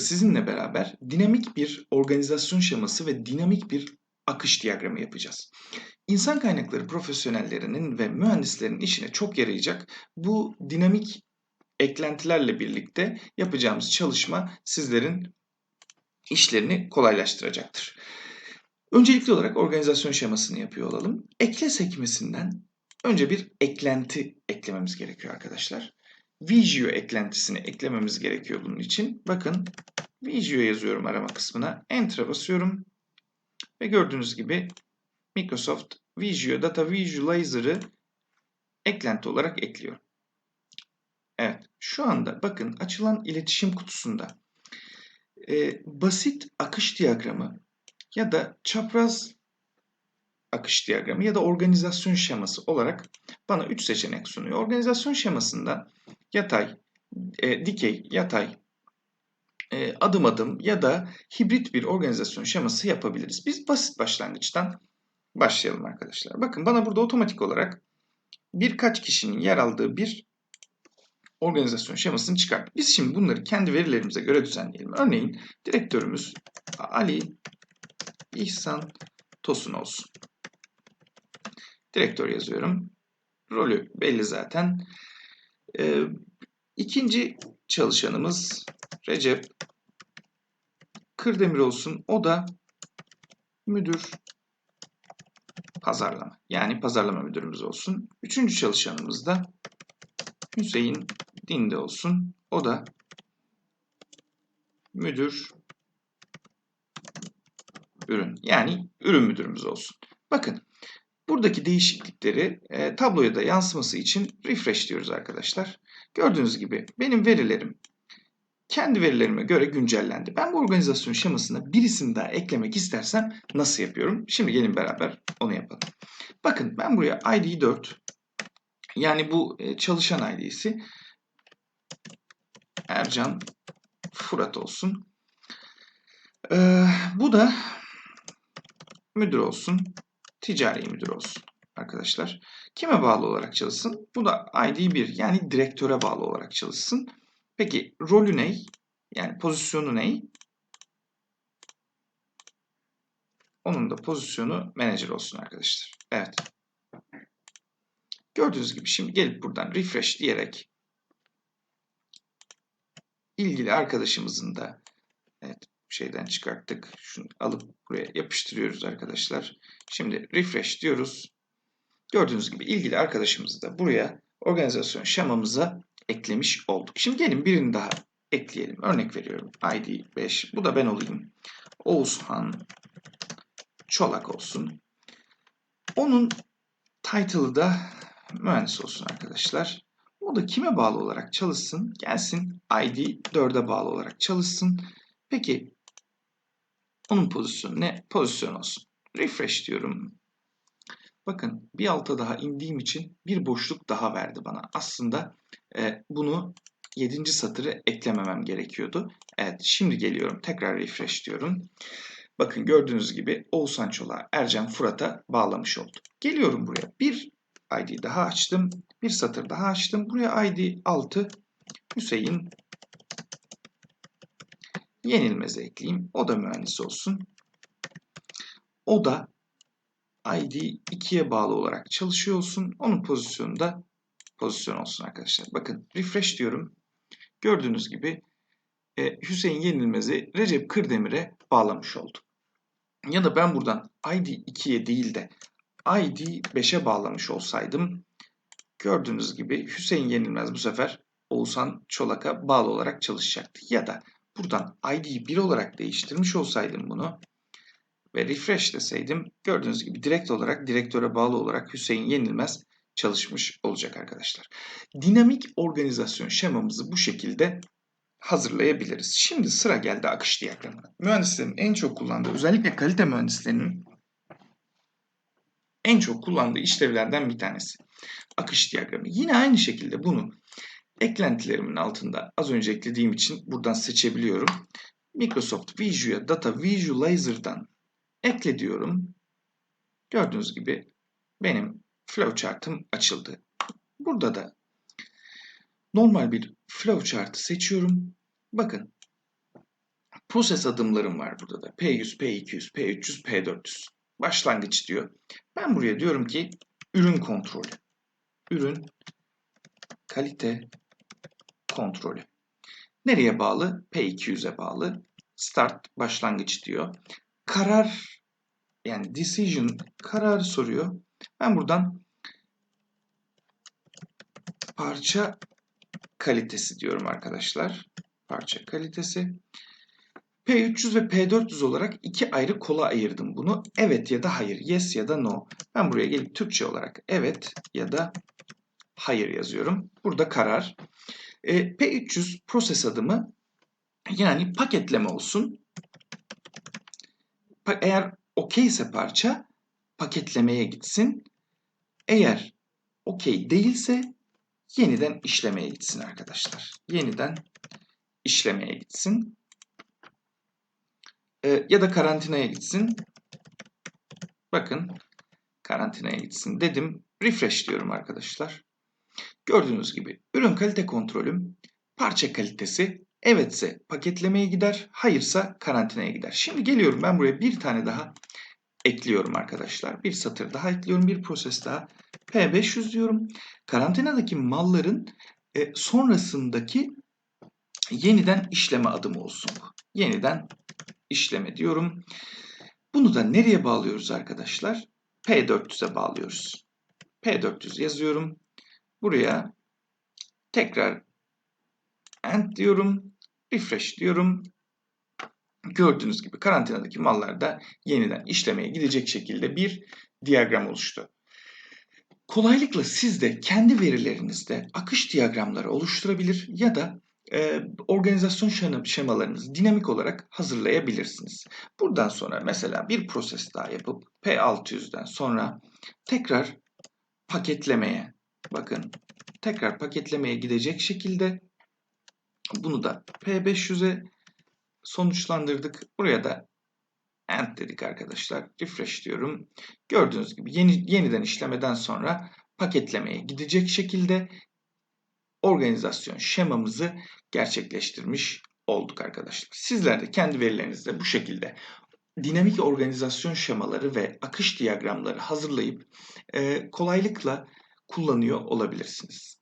sizinle beraber dinamik bir organizasyon şeması ve dinamik bir akış diyagramı yapacağız. İnsan kaynakları profesyonellerinin ve mühendislerin işine çok yarayacak bu dinamik eklentilerle birlikte yapacağımız çalışma sizlerin işlerini kolaylaştıracaktır. Öncelikli olarak organizasyon şemasını yapıyor olalım. Ekle sekmesinden önce bir eklenti eklememiz gerekiyor arkadaşlar. Visio eklentisini eklememiz gerekiyor bunun için. Bakın Visio yazıyorum arama kısmına. Enter'a basıyorum. Ve gördüğünüz gibi Microsoft Visio Data Visualizer'ı eklenti olarak ekliyor. Evet, şu anda bakın açılan iletişim kutusunda e, basit akış diyagramı ya da çapraz akış diyagramı ya da organizasyon şeması olarak bana 3 seçenek sunuyor. Organizasyon şemasında yatay, e, dikey, yatay, e, adım adım ya da hibrit bir organizasyon şeması yapabiliriz. Biz basit başlangıçtan başlayalım arkadaşlar. Bakın bana burada otomatik olarak birkaç kişinin yer aldığı bir organizasyon şemasını çıkarttık. Biz şimdi bunları kendi verilerimize göre düzenleyelim. Örneğin direktörümüz Ali İhsan Tosun olsun. Direktör yazıyorum. Rolü belli zaten. Ee, ikinci çalışanımız Recep Kırdemir olsun. O da müdür pazarlama. Yani pazarlama müdürümüz olsun. Üçüncü çalışanımız da Hüseyin Dinde olsun. O da müdür ürün. Yani ürün müdürümüz olsun. Bakın buradaki değişiklikleri e, tabloya da yansıması için refresh diyoruz arkadaşlar. Gördüğünüz gibi benim verilerim kendi verilerime göre güncellendi. Ben bu organizasyon şemasına birisini daha eklemek istersem nasıl yapıyorum? Şimdi gelin beraber onu yapalım. Bakın ben buraya ID 4 yani bu e, çalışan ID'si Ercan Fırat olsun. Ee, bu da müdür olsun. Ticari müdür olsun arkadaşlar. Kime bağlı olarak çalışsın? Bu da ID 1 yani direktöre bağlı olarak çalışsın. Peki rolü ne? Yani pozisyonu ne? Onun da pozisyonu manager olsun arkadaşlar. Evet. Gördüğünüz gibi şimdi gelip buradan refresh diyerek ilgili arkadaşımızın da evet şeyden çıkarttık. Şunu alıp buraya yapıştırıyoruz arkadaşlar. Şimdi refresh diyoruz. Gördüğünüz gibi ilgili arkadaşımızı da buraya organizasyon şemamıza eklemiş olduk. Şimdi gelin birini daha ekleyelim. Örnek veriyorum. ID 5. Bu da ben olayım. Oğuzhan Çolak olsun. Onun title'ı da mühendis olsun arkadaşlar. O da kime bağlı olarak çalışsın? Gelsin ID 4'e bağlı olarak çalışsın. Peki onun pozisyonu ne? Pozisyon olsun. Refresh diyorum. Bakın bir alta daha indiğim için bir boşluk daha verdi bana. Aslında e, bunu 7. satırı eklememem gerekiyordu. Evet şimdi geliyorum. Tekrar refresh diyorum. Bakın gördüğünüz gibi Oğuzhan Çolak'a Ercan Fırat'a bağlamış oldum. Geliyorum buraya. Bir ID daha açtım. Bir satır daha açtım. Buraya ID 6 Hüseyin Yenilmez'e ekleyeyim. O da mühendis olsun. O da ID 2'ye bağlı olarak çalışıyor olsun. Onun pozisyonu da pozisyon olsun arkadaşlar. Bakın refresh diyorum. Gördüğünüz gibi e, Hüseyin Yenilmez'i Recep Kırdemir'e bağlamış oldum. Ya da ben buradan ID 2'ye değil de ID 5'e bağlamış olsaydım gördüğünüz gibi Hüseyin Yenilmez bu sefer Oğuzhan Çolak'a bağlı olarak çalışacaktı. Ya da buradan ID'yi 1 olarak değiştirmiş olsaydım bunu ve refresh deseydim gördüğünüz gibi direkt olarak direktöre bağlı olarak Hüseyin Yenilmez çalışmış olacak arkadaşlar. Dinamik organizasyon şemamızı bu şekilde hazırlayabiliriz. Şimdi sıra geldi akış diyagramına. Mühendislerin en çok kullandığı, özellikle kalite mühendislerinin en çok kullandığı işlevlerden bir tanesi. Akış diyagramı. Yine aynı şekilde bunu eklentilerimin altında az önce eklediğim için buradan seçebiliyorum. Microsoft Visual Data Visualizer'dan ekle diyorum. Gördüğünüz gibi benim flowchart'ım açıldı. Burada da normal bir flowchart'ı seçiyorum. Bakın proses adımlarım var burada da. P100, P200, P300, P400. Başlangıç diyor. Ben buraya diyorum ki ürün kontrolü. Ürün kalite kontrolü. Nereye bağlı? P200'e bağlı. Start başlangıç diyor. Karar yani decision kararı soruyor. Ben buradan parça kalitesi diyorum arkadaşlar. Parça kalitesi. P300 ve P400 olarak iki ayrı kola ayırdım bunu. Evet ya da hayır, yes ya da no. Ben buraya gelip Türkçe olarak evet ya da hayır yazıyorum. Burada karar. E, P300 proses adımı yani paketleme olsun. Pa eğer okey ise parça paketlemeye gitsin. Eğer okey değilse yeniden işlemeye gitsin arkadaşlar. Yeniden işlemeye gitsin. E, ya da karantinaya gitsin. Bakın karantinaya gitsin dedim. Refresh diyorum arkadaşlar. Gördüğünüz gibi ürün kalite kontrolüm parça kalitesi evetse paketlemeye gider, hayırsa karantinaya gider. Şimdi geliyorum ben buraya bir tane daha ekliyorum arkadaşlar. Bir satır daha ekliyorum, bir proses daha. P500 diyorum. Karantinadaki malların e, sonrasındaki yeniden işleme adımı olsun. Yeniden işleme diyorum. Bunu da nereye bağlıyoruz arkadaşlar? P400'e bağlıyoruz. P400 yazıyorum. Buraya tekrar end diyorum. Refresh diyorum. Gördüğünüz gibi karantinadaki mallar da yeniden işlemeye gidecek şekilde bir diyagram oluştu. Kolaylıkla siz de kendi verilerinizde akış diyagramları oluşturabilir ya da e, organizasyon şemalarınızı dinamik olarak hazırlayabilirsiniz. Buradan sonra mesela bir proses daha yapıp P600'den sonra tekrar paketlemeye bakın tekrar paketlemeye gidecek şekilde bunu da P500'e sonuçlandırdık. Buraya da end dedik arkadaşlar. Refresh diyorum. Gördüğünüz gibi yeni, yeniden işlemeden sonra paketlemeye gidecek şekilde organizasyon şemamızı gerçekleştirmiş olduk arkadaşlar. Sizler de kendi verilerinizde bu şekilde dinamik organizasyon şemaları ve akış diyagramları hazırlayıp e, kolaylıkla kullanıyor olabilirsiniz.